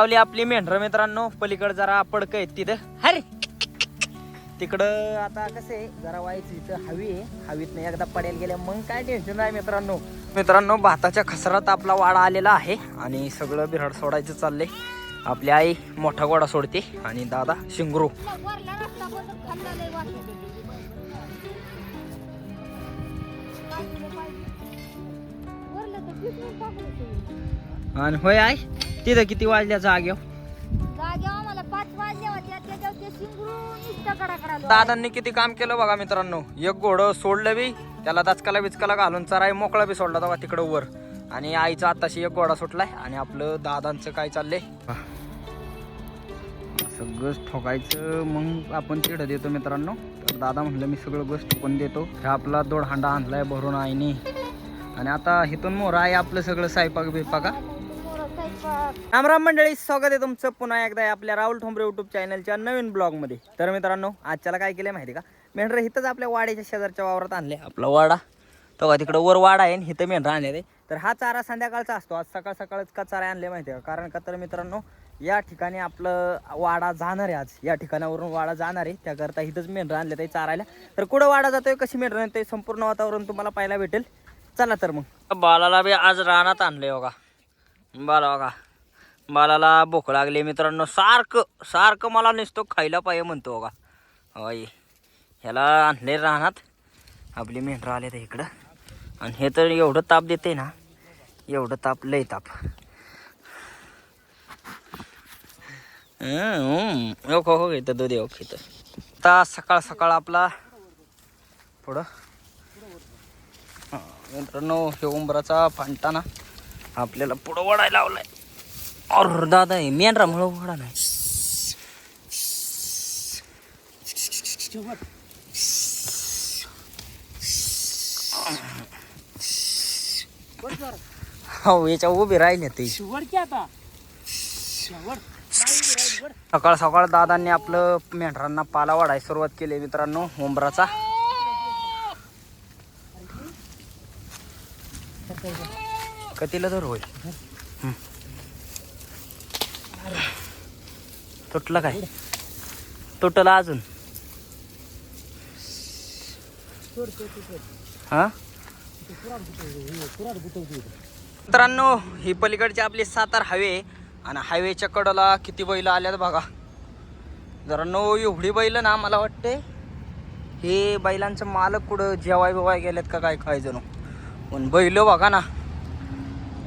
लावली आपली मेंढर मित्रांनो. पलीकडे जरा पडक आहेत तिथं. हरे! तिकडं आता कसं आहे जरा व्हायचं इथं. हवी आहे. हवीत नाही एकदा पडेल गेल्या मग काय टेन्शन नाही मित्रांनो. मित्रांनो भाताच्या खसरात आपला वाडा आलेला आहे आणि सगळं बिराड सोडायचं चाललंय. आपली आई मोठा गोडा सोडते आणि दादा शिंगरू. आणि होय आई? तिथं किती वाजल्या जाग्याव जाग्यावर आम्हाला पाच वाजले होते. त्याच्यावर ते शिंगरून नुसतं कडाकडा दादांनी किती काम केलं बघा मित्रांनो. एक घोडं सोडलं बी त्याला दचकाला बिचकाला घालून चराई मोकळा बी सोडला तेव्हा तिकडं वर. आणि आईचा आताशी एक घोडा सुटलाय आणि आपलं दादांचं काय चाललंय? सगळंच ठोकायचं मग आपण तिकडं देतो मित्रांनो. तर दादा म्हणलं मी सगळं गोष्ट पण देतो. हा आपला दोड हांडा आणलाय भरून आईने. आणि आता इथून मोर आहे आपलं सगळं सायपाक बिपाका रामराम मंडळी स्वागत आहे तुमचं पुन्हा एकदा आपल्या राहुल ठोंबरे युट्यूब चॅनलच्या नवीन ब्लॉगमध्ये तर मित्रांनो आजच्याला काय केलं माहिती का? मेंढर इथंच आपल्या वाड्याच्या शेजारच्या वावरात आणले आपला वाडा. तेव्हा तिकडं वर वाडा आहे हिथं इथं आणले ते तर हा चारा संध्याकाळचा असतो. आज सकाळ सकाळच का चारा आणले माहिती आहे का? कारण का तर मित्रांनो या ठिकाणी आपलं वाडा जाणार आहे आज. या ठिकाणावरून वाडा जाणार आहे. त्याकरता इथंच मेंढर आणले ते चारायला. तर कुठं वाडा जातोय कशी मेंढर ते संपूर्ण वातावरण तुम्हाला पाहायला भेटेल. चला तर मग. बाळाला बी आज रानात आणले बघा. बाला बघा बालाला भूक लागली मित्रांनो. सारखं सारखं मला नुसतं खायला पाहिजे म्हणतो बघा. होय. ह्याला आणले राहणार आपली मेंढरं आले तर इकडं. आणि हे तर एवढं ताप देते ना. एवढं ताप लय ताप. ओके हो. घेतं इथं दूध येऊ इथं? आता सकाळ सकाळ आपला. पुढं. मित्रांनो हे उंबराचा फांटा ना आपल्याला पुढं वडायला लावलाय. और दादा हे मेंढरा म्हणून वडा नाही हो याच्या उभे राहिले ते. सकाळ सकाळ दादांनी आपलं मेंढरांना पाला वाढायला सुरुवात केली मित्रांनो उंबराचा. कतीला तर होईल. तुटलं काय? तुटलं अजून. हा? मित्रांनो ही पलीकडची आपली सातार हायवे आणि हायवेच्या कडेला किती बैल आल्यात बघा. जरा नो एवढी बैल ना मला वाटते हे बैलांचं मालक कुठं जेवाय बिवाय गेलेत का काय काय जणू. पण बैल बघा ना.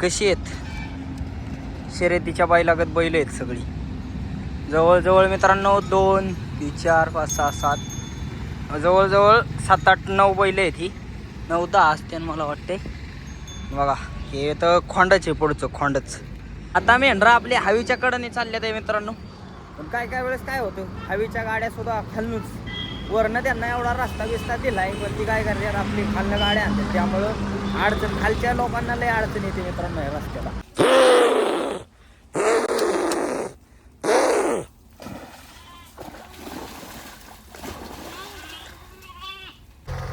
कशी आहेत? शर्यतीच्या बैलागत बैल आहेत सगळी. जवळजवळ मित्रांनो दोन तीन चार पाच सहा सात. जवळजवळ सात आठ नऊ बैल आहेत ही. नऊ दहा असते मला वाटते बघा हे तर खोंडच आहे पुढचं खोंडच. आता मेंढरा आपली हवीच्या कडने चालल्यात आहे मित्रांनो. पण काय काय वेळेस काय होतं? हवीच्या गाड्या सुद्धा खालूनच. वरनं त्यांना एवढा रस्ता बिस्ता दिलाय पण ती काय करतात आपली खालनं गाड्या आणतात त्यामुळं अडचण खालच्या लोकांना लय अडचण येते मित्रांनो या रस्त्याला.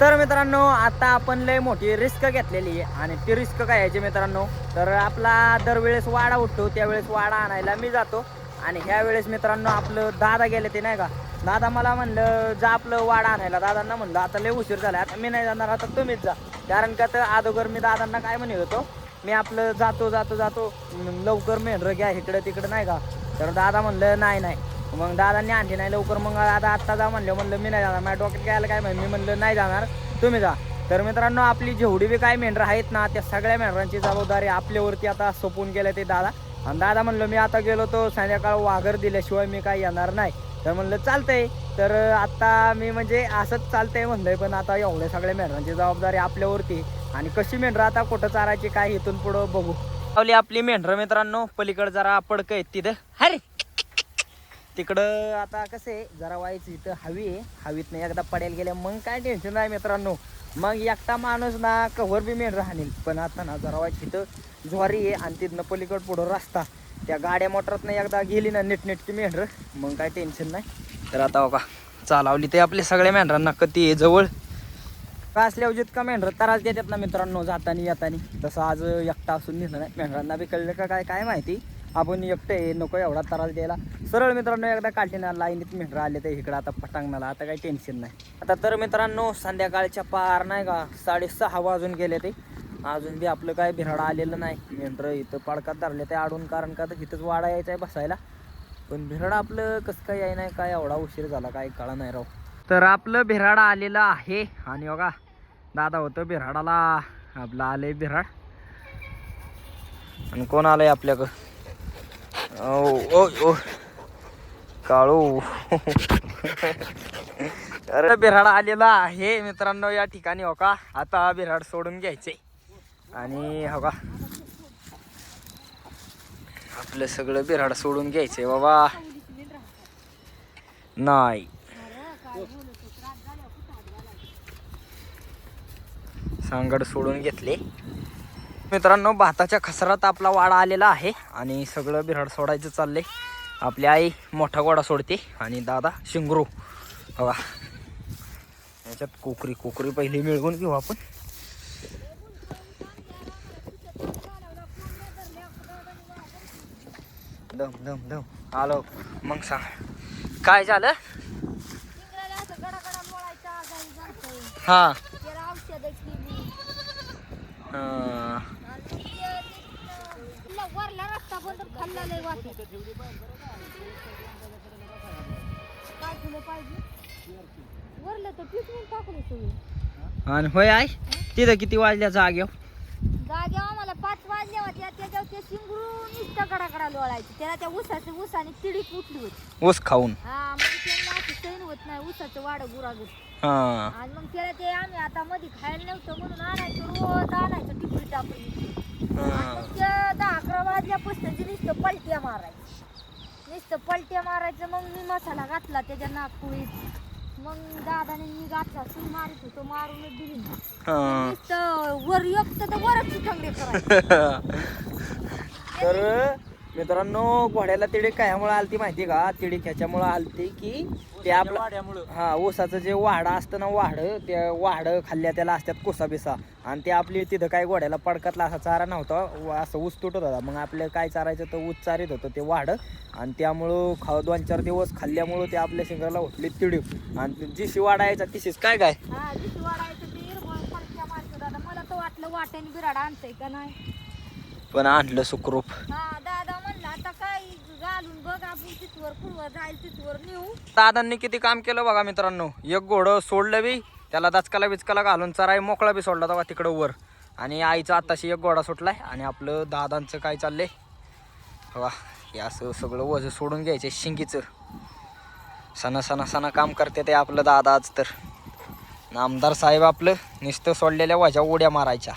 तर मित्रांनो आता आपण लय मोठी रिस्क घेतलेली आहे. आणि ती रिस्क काय यायची मित्रांनो तर आपला दरवेळेस वाडा उठतो त्यावेळेस वाडा आणायला मी जातो. आणि ह्या वेळेस मित्रांनो आपलं दादा गेले ते नाही का दादा मला म्हणलं जा आपलं वाडा आणायला. दादांना म्हणलं आता लय उशीर झाला आता मी नाही जाणार आता तुम्हीच जा. कारण का तर अगोदर मी दादांना काय म्हणत होतो मी आपलं जातो जातो जातो लवकर मेंढरं घ्या इकडं तिकडं नाही का? तर दादा म्हणलं नाही नाही. मग दादांनी आणली नाही लवकर मग आता आत्ता जा म्हणलं म्हणलं मी नाही जाणार माझ्या डॉक्टर घ्यायला काय माहिती? मी म्हणलं नाही जाणार तुम्ही जा. तर मित्रांनो आपली जेवढी बी काय मेंढरं आहेत ना त्या सगळ्या मेंढरांची जबाबदारी आपल्यावरती आता सोपून गेलं ते दादा. आणि दादा म्हणलं मी आता गेलो तो संध्याकाळ वाघर दिल्याशिवाय मी काय येणार नाही. तर म्हणलं चालतंय. तर आता मी म्हणजे असंच चालतंय म्हणलंय पण आता एवढ्या सगळ्या मेंढरांची जबाबदारी आपल्यावरती. आणि कशी मेंढरं आता कुठं चारायची काय इथून पुढं बघू. आपली आपली मेंढरं मित्रांनो पलीकडं जरा पडकं आहेत तिथं. हरे! तिकडं आता कसं आहे जरा व्हायचं इथं हवी आहे. हवीत नाही एकदा पडायला गेल्या मग काय टेन्शन नाही मित्रांनो. मग एकटा माणूस ना कव्हर बी मेंढर हाणेल. पण आता ना जरा व्हायचं इथं ज्वारी आहे आणि तिथनं पलीकड पुढं रस्ता. त्या गाड्या मोटरातनं एकदा गेली ना नीटनेटकी मेंढर मग काय टेन्शन नाही. तर आता बघा चालावली ते आपल्या सगळ्या मेंढरांना कधी आहे जवळ. का असल्यावर जितका मेंढर तराच देतात ना मित्रांनो जातानी येतानी तसं आज एकटा असून नेलं नाही. मेंढरांना बी कळलं का काय काय माहिती? आपण एकटे नको एवढा त्रास द्यायला. सरळ मित्रांनो एकदा काठीना लाईनीत मेंढरं आले तर इकडं आता पटांगणाला आता काही टेन्शन नाही. आता तर मित्रांनो संध्याकाळच्या पार नाही का साडेसहा वाजून गेले ते. अजून बी आपलं काय बिराड आलेलं नाही. मेंढरं इथं पाडकात धरले ते आडून कारण का तर इथंच वाडा यायचा आहे बसायला. पण बिराड आपलं कसं काय याय नाही काय एवढा उशीर झाला काय कळा नाही राव. तर आपलं बिराड आलेलं आहे. आणि बघा दादा होतं भिराडाला. आपलं आलंय भिराड. आणि कोण आलंय आपल्याक? ओ ओ. काळू. अरे बिराड आलेला आहे मित्रांनो या ठिकाणी हो का? आता बिराड सोडून घ्यायचे आणि हो का आपलं सगळं बिराड सोडून घ्यायचंय बाबा. नाही. सांगड सोडून घेतले. मित्रांनो भाताच्या खसरात आपला वाडा आलेला आहे आणि सगळं बिराड सोडायचं चाललंय. आपली आई मोठा गोडा सोडते आणि दादा शिंगरू. हवा याच्यात कोकरी कोकरी पहिली मिळवून घेऊ आपण. दम दम दम. आलो. मग सांग. काय झालं. हा. आणि होय आई तिथं किती वाजल्या जाग्याव जाग्यावर त्याच्यावर ते नुसतं लोळायचं. त्याला त्या ऊसाचं ऊसाने तिडीक उठली होती. ऊस खाऊन. हा मग त्यांना असं सैन होत नाही ऊसाचं वाड गुरागत हा. आणि मग त्याला ते आम्ही आता मध्ये खायला नव्हतं म्हणून आणायचं रोज आणायचं टिपरी टाकून. हा. मग ते दहा अकरा वाजल्यापासून ते नुसतं पलट्या मारायचं. नुसतं पलट्या मारायचं मग मी मसाला घातला त्याच्या नागपुळीत मग दादाने मी घातला तू मारित होतो मारूनच दिली. हा. नुसतं वर एक तर वरच चिथंगडे करायचे तर मित्रांनो घोड्याला तिडे कायामुळे आलती माहिती का? तिडे ह्याच्यामुळे आलती की ते आपलं हा ऊसाचं जे वाडा असतं ना वाढ त्या वाढ खाल्ल्या त्याला असतात कोसा बिसा आणि ते आपली तिथं काय घोड्याला पडकातला असा चारा नव्हता असं ऊस तुटत होता. मग आपलं काय चारायचं तर ऊस चारीत होतं ते वाढ आणि त्यामुळं खा दोन चार दिवस खाल्ल्यामुळं ते आपल्या शिंगाला उठली तिडीव आणि जी शिवाडा यायचा तिशीच. काय काय हा ते मला वाटलं वाट्याने बिराड आणतंय का नाही? पण आणलं सुखरूप. हा आता काय घालून बघ आपण तिथवर जाईल तिथवर नेऊ. दादांनी किती काम केलं बघा मित्रांनो. एक घोडं सोडलं बी त्याला दचकाला बिचकाला घालून चराई मोकळा बी सोडला तेव्हा तिकडं वर. आणि आईचा आत्ताशी एक घोडा सुटलाय आणि आपलं दादांचं काय चाललंय? वा हे असं सगळं वज सोडून घ्यायचे शिंगीचं. सणा सणा सणा काम करते ते आपलं दादा आज तर. आमदार साहेब आपलं नुसतं सोडलेल्या वजा उड्या मारायच्या.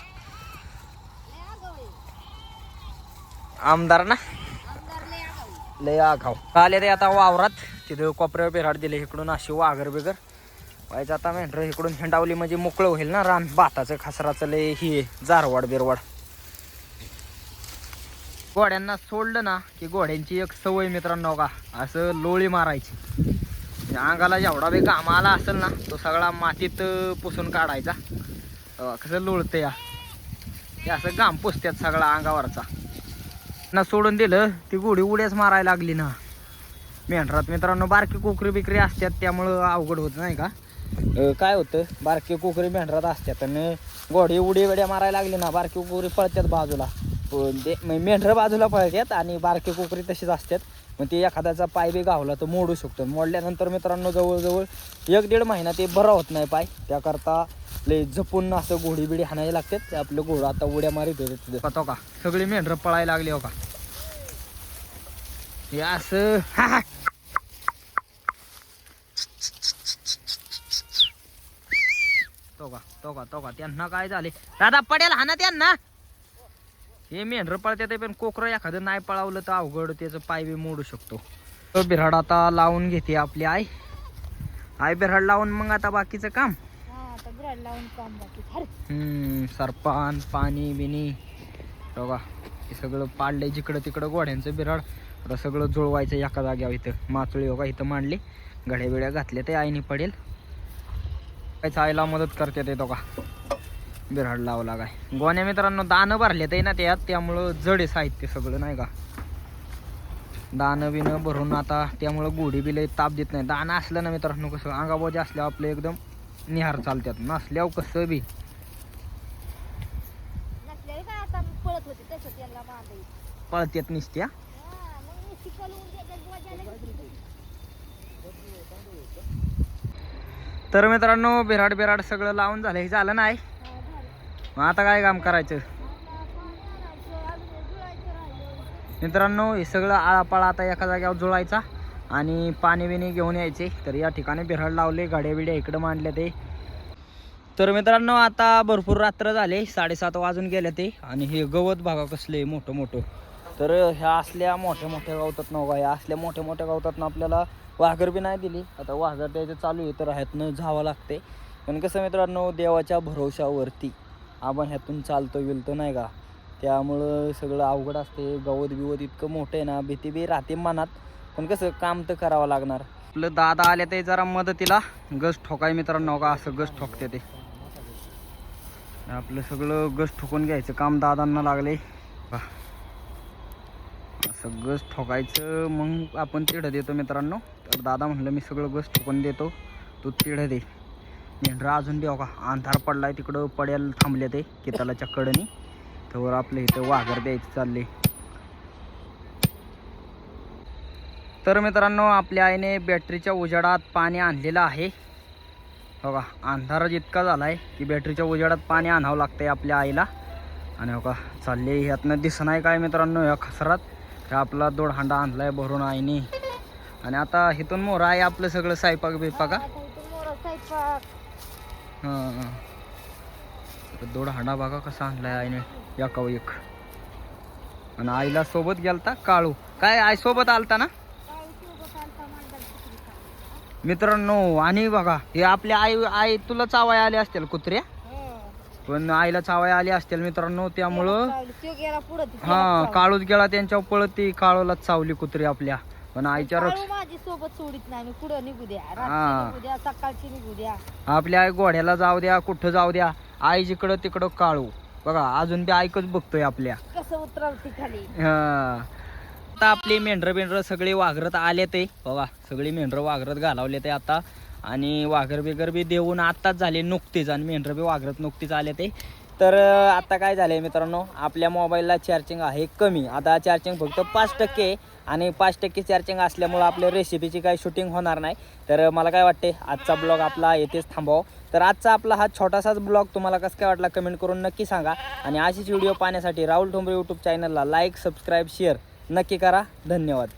आमदार ना आमदार लय आगाऊ आहे. लय आघाव आले ते आता वावरात. तिथं कोपऱ्यावर बिराड दिले इकडून अशी वाघर बिगर. व्हायचं आता मेंढर इकडून हिंडावली म्हणजे मोकळं होईल ना रान. भाताचं खासराचं लय ही जारवाड बिरवाड. घोड्यांना सोडलं ना की घोड्यांची एक सवय मित्रांनो का असं लोळी मारायची. अंगाला जेवढा बी घाम आला असेल ना तो सगळा मातीत पुसून काढायचा. कसं लोळतं या. हे असं घाम पुसत्यात सगळा अंगावरचा. ना सोडून दिलं ती गोडी उड्याच मारायला लागली ना. मेंढरात मित्रांनो बारकी कोकरी बिकरी असतात त्यामुळं अवघड होत नाही का? काय होतं? बारकी कोकरी मेंढरात असतात आणि घोडी उडी उड्या मारायला लागली ना बारकी कोकरी पळतात बाजूला. पण ते म्हणजे मेंढरं बाजूला पळतात आणि बारकी कोकरी तशीच असतात. मग ते एखाद्याचा पाय बी गावला तर मोडू शकतो. मोडल्यानंतर मित्रांनो जवळजवळ एक दीड महिना ते बरं होत नाही पाय. त्याकरता लय जपून असं घोडी बिडी हाणायला लागतात. ते आपलं घोडं आता उड्या मारित होते तिथे. पाहतो का? सगळी मेंढरं पळायला लागली हो का? हे असं हा, तो का तो का तो का? त्यांना काय झाले? दादा पडेल हा ना त्यांना. हे मेंढर पळते ते पण कोकरं एखादं नाही पळावलं तर अवघड त्याचं पाय बी मोडू शकतो. बिराड आता लावून घेते आपली आई. आई बिराड लावून मग आता बाकीचं काम. लावून काम बाकी सरपान पाणी बिनी बघा हे सगळं पाडलंय जिकडं तिकडं गोड्यांचं बिराड. आता सगळं जुळवायचं एका जाग्यावर इथं. माचुळी बघा इथं मांडली. घड्या बिड्या घातल्या ते आईने पडेल. काहीच आईला मदत करते ते तो का बिराड लावला काय? गोण्या मित्रांनो दानं भरले ते ना त्यात. त्यामुळं जड आहे साहित्य सगळं नाही का? दाणं बिणं भरून आता त्यामुळं गोडी बिलं ताप देत नाही. दाणं असलं ना मित्रांनो कसं? अंगाबोजे असल्यावर आपलं एकदम निहार चालतात नसल्यावर कसं बी. पळत्यात निसत्या? मग मी शिकवून देतात बोजायला तर मित्रांनो बिराड बिराड सगळं लावून झालं. हे झालं नाही. मग आता काय काम करायचं. मित्रांनो हे सगळं आळापाळा आता एका जागेवर जुळायचा. आणि पाणी बिणी घेऊन यायचे. तर या ठिकाणी बिराड लावले गाड्या बिड्या इकडं मांडल्या ते. तर मित्रांनो आता भरपूर रात्र झाले साडेसात वाजून गेले ते. आणि हे गवत बघा कसले मोठं मोठं. तर ह्या असल्या मोठ्या मोठ्या गावतात ना बघा, या असल्या मोठ्या मोठ्या गावतात आपल्याला वाघर बी नाही दिली. आता वाघर द्यायचं चालू आहे तर ह्यातनं जावं लागते. पण कसं मित्रांनो देवाच्या भरोशावरती आपण ह्यातून चालतो विलतो नाही का? त्यामुळं सगळं अवघड असते. गवत बिवत इतकं मोठं आहे ना भीती बी राहते मनात. पण कसं काम तर करावं लागणार. आपलं दादा आले ते जरा मदतीला. गस ठोकाय मित्रांनो हो का? असं गस ठोकते ते. आपलं सगळं गस ठोकून घ्यायचं. काम दादांना लागले. पहा. असं गस ठोकायचं मग आपण तिढं देतो मित्रांनो. तर दादा म्हणलं मी सगळं गस ठोकून देतो. तू तिढं दे. मेंढरा अजून देऊ हो का? अंधार पडलाय तिकडं पड्याला थांबले ते कितालाच्या कडनी. तर आपलं इथं वाघर द्यायचं चालले तर मित्रांनो आपल्या आईने बॅटरीच्या उजेडात पाणी आणलेलं आहे. बघा अंधार इतका झाला आहे की बॅटरीच्या उजेडात पाणी आणावं लागतंय आपल्या आईला. आणि बघा चालले ह्यातनं नाही काय मित्रांनो या खसरात ह्या आपला दोड हांडा आणलाय भरून आईने. आणि आता इथून मोरा आहे आपलं सगळं स्वयंपाक बिपाका. हां? तर दोड हांडा बघा कसा आणलाय आईने एकाव एक. आणि आईला सोबत गेलता काळू. काय आई सोबत आलता ना काय सोबत आलता मांडर तिकडे काय. मित्रांनो आणि बघा हे आपल्या आई आई तुला चावाय आले असतील कुत्र्या. पण आईला चावाय आले असतील मित्रांनो त्यामुळं हा. काळूच गेला त्यांच्यावर पळत ती काळूला चावली कुत्री आपल्या पण आईच्या रक्ष काळू माझी सोबत सोडित नाही मी पुढं निघू द्या हा. रात्री निघू द्या सकाळची निघू द्या आपल्या आई घोड्याला जाऊ द्या कुठं जाऊ द्या आई जिकडं तिकडं काळू बघा अजून बी ऐकच बघतोय आपल्या कसं उतरवती खाली हा. आता आपली मेंढरं बेंढरं सगळी वाघरत आले ते. बघा सगळी मेंढरं वाघरत घालावले ते आता. आणि वाघर बिगर बी देऊन आत्ताच झाले नुकतीच आणि मेंढरं बी वाघरत नुकतीच आले ते. तर आता काय झालंय मित्रांनो आपल्या मोबाईलला चार्जिंग आहे कमी. आता चार्जिंग फक्त पाच टक्के आहे. आणि पाच टक्के चार्जिंग असल्यामुळं आपल्या रेसिपीची काही शूटिंग होणार नाही. तर मला काय वाटते आजचा ब्लॉग आपला येथेच थांबावं. तर आजचा आपला हा छोटासाच ब्लॉग तुम्हाला कसं काय वाटला कमेंट करून नक्की सांगा. आणि अशीच व्हिडिओ पाहण्यासाठी राहुल ठोंबरे यूट्यूब चॅनलला लाईक सबस्क्राईब शेअर नक्की करा. धन्यवाद.